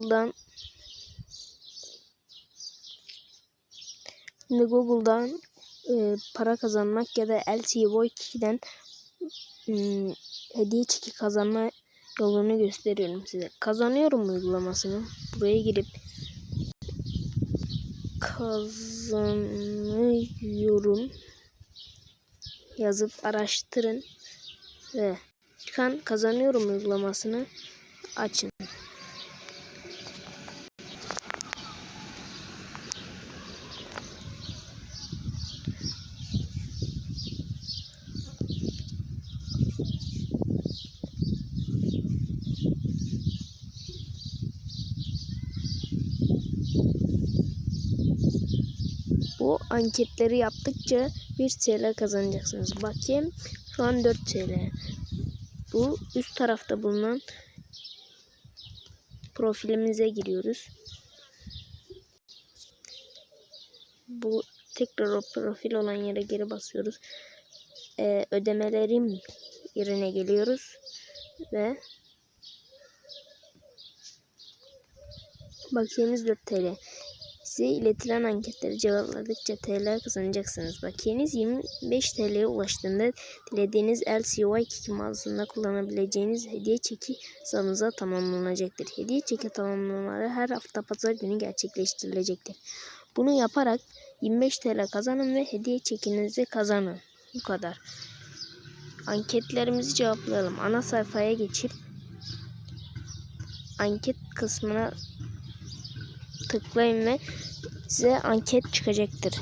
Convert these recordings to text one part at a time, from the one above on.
Google'dan Google'dan e, para kazanmak ya da LCY 2'den ım, hediye çeki kazanma yolunu gösteriyorum size. Kazanıyorum uygulamasını. Buraya girip kazanıyorum yazıp araştırın ve çıkan kazanıyorum uygulamasını açın. Bu anketleri yaptıkça 1 TL kazanacaksınız. Bakayım şu an 4 TL. Bu üst tarafta bulunan profilimize giriyoruz. Bu tekrar o profil olan yere geri basıyoruz. Ee, ödemelerim yerine geliyoruz ve bakiyeniz 4 TL. Size iletilen anketleri cevapladıkça TL kazanacaksınız. Bakiyeniz 25 TL'ye ulaştığında dilediğiniz LCY Kiki mağazasında kullanabileceğiniz hediye çeki hesabınıza tamamlanacaktır. Hediye çeki tamamlamaları her hafta pazar günü gerçekleştirilecektir. Bunu yaparak 25 TL kazanın ve hediye çekinizi kazanın. Bu kadar. Anketlerimizi cevaplayalım. Ana sayfaya geçip anket kısmına tıklayın ve size anket çıkacaktır.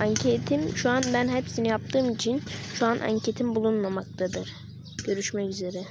Anketim şu an ben hepsini yaptığım için şu an anketim bulunmamaktadır. Görüşmek üzere.